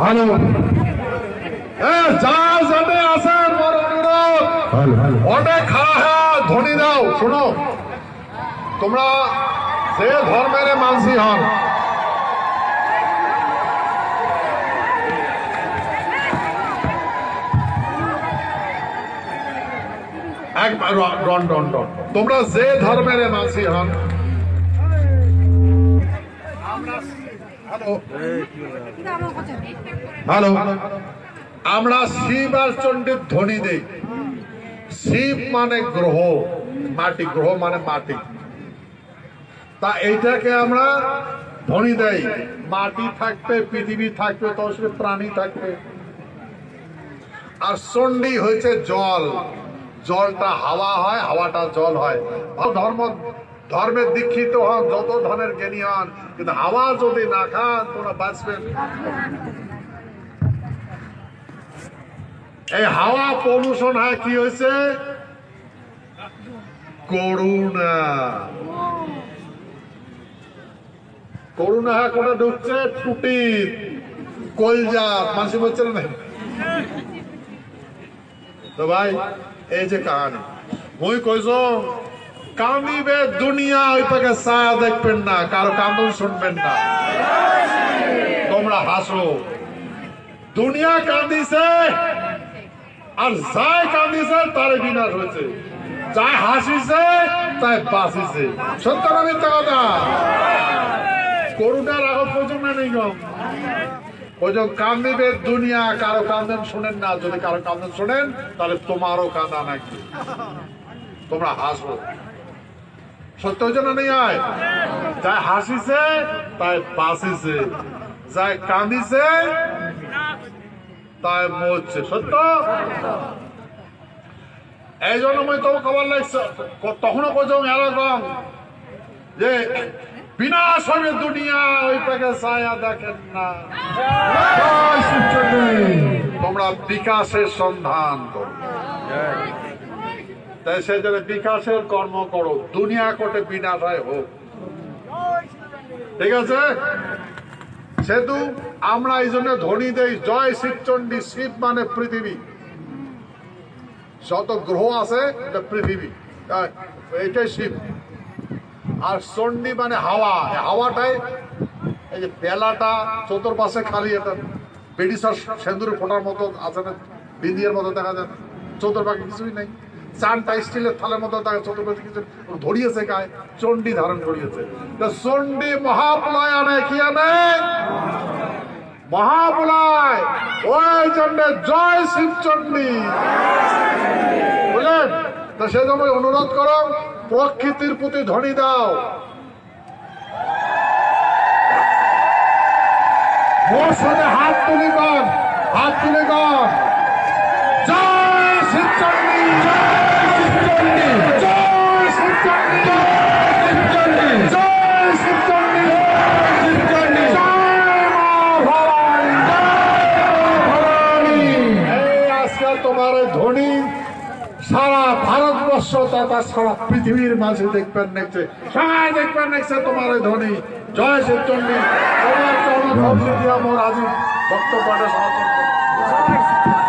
Hello এ যা যাবে আসেন বড় অনুরোধ হ্যালো হ্যালো অনেক খাওয়া হ্যাঁ ধ্বনি দাও শোনো তোমরা যে ধর্মের মানসি হন একবার র- রন রন রন তোমরা যে ধর্মের মানসি হন হ্যালো। হ্যালো। আমরা শিব আর চণ্ডীর ধ্বনি দেই। শিব মানে গ্রহ মাটি গ্রহ মানে মাটি। তা এইটাকে আমরা ধ্বনি দেই। মাটি থাকবে পৃথিবী থাকবে তো সে প্রাণী থাকবে। আর চণ্ডী হয়েছে জল। জলটা হাওয়া হয় হাওয়াটা জল হয়। ধর্ম ধর্মের দীক্ষিত হন, যত ধনের জ্ঞানী হন, কিন্তু হাওয়া যদি না খান, তোমরা বাঁচবেন এই হাওয়া পলিউশন হয়, কি হয়েছে? করুণা। করুণা হ্যাঁ কোটা ঢুকছে? টুটি কলজা। মাসি বলছে না? তো ভাই, এই যে কাহানি। মুই কইস কান্দিবে দুনিয়া, ওই পাকে ছায়া দেখবেন না, কারও কান্দন শুনবেন না। তোমরা হাসো। দুনিয়া কান্দিছে আর যাই কান্দিছে তার বিনাশ হয়েছে। যাই হাসিছে, তাই বাঁচিছে। সত্য না মিথ্যা কথা? করুণার আগত পর্যন্ত নেই ওই যে কান্দিবে দুনিয়া, কারও কান্দন শুনেন না। যদি কারও কান্দন শুনেন, তাহলে তোমারও কান্দা নাকি? তোমরা হাসো। সত্য হয়েছে না নেই আয়? যাই হাসিছে তাই বাঁচিছে। যাই কান্দিছে তাই মরছে। সত্য? এই জন্য মই তো খবর লাগছে তখনও পর্যন্ত এরকম যে বিনাশ হবে দুনিয়া ওই পাকে ছায়া দেখেন না। তোমরা বিকাশের সন্ধান করো। তাই সেই জন্য বিকাশের কর্ম করো, দুনিয়া কোটে বিনাশ হয় হোক। ঠিক আছে? সেতু, আমরা এই জন্য ধ্বনি দেই জয় শিবচণ্ডী, শিব মানে পৃথিবী। যত গ্রহ আছে, এটা পৃথিবী। এটাই শিব। আর চণ্ডী মানে হাওয়া। হাওয়াটাই এই যে বেলাটা চতুর্পাশে খালি, এটা বেডিসার সেন্দুরে ফোটার মতো আছে না, বিন্দিয়ার মতো দেখা যায় চতুর্পাশে কিছুই নেই। চানটা স্টিলের থালের মতো দেখা চতুর্পাশে কিছু ধরিয়েছে গায়ে, চণ্ডী ধারণ করিয়েছে। চণ্ডী মহাপ্রলয় আনে, কি আনে? মহাপ্রলয় ওই জয় বুঝলেন? তো অনুরোধ করো, প্রকৃতির প্রতি ধ্বনি দাও। মোর হাত তুলি কর হাত তুলে কর জয় শিবচণ্ডী জয় শিবচণ্ডী জয় শিবচণ্ডী জয় শিবচণ্ডী জয় মা ভবানী ভবানী এই আজকাল তোমার এই ধ্বনি সারা ভারতবর্ষ তথা সারা পৃথিবীর মাঝে দেখবেন নেছে সবাই দেখবেন নেছে তোমার ধ্বনি জয় চন্ডী তোমার চরণ ভক্তি দিয়া মোর আজি বক্তব্যটা সমাপন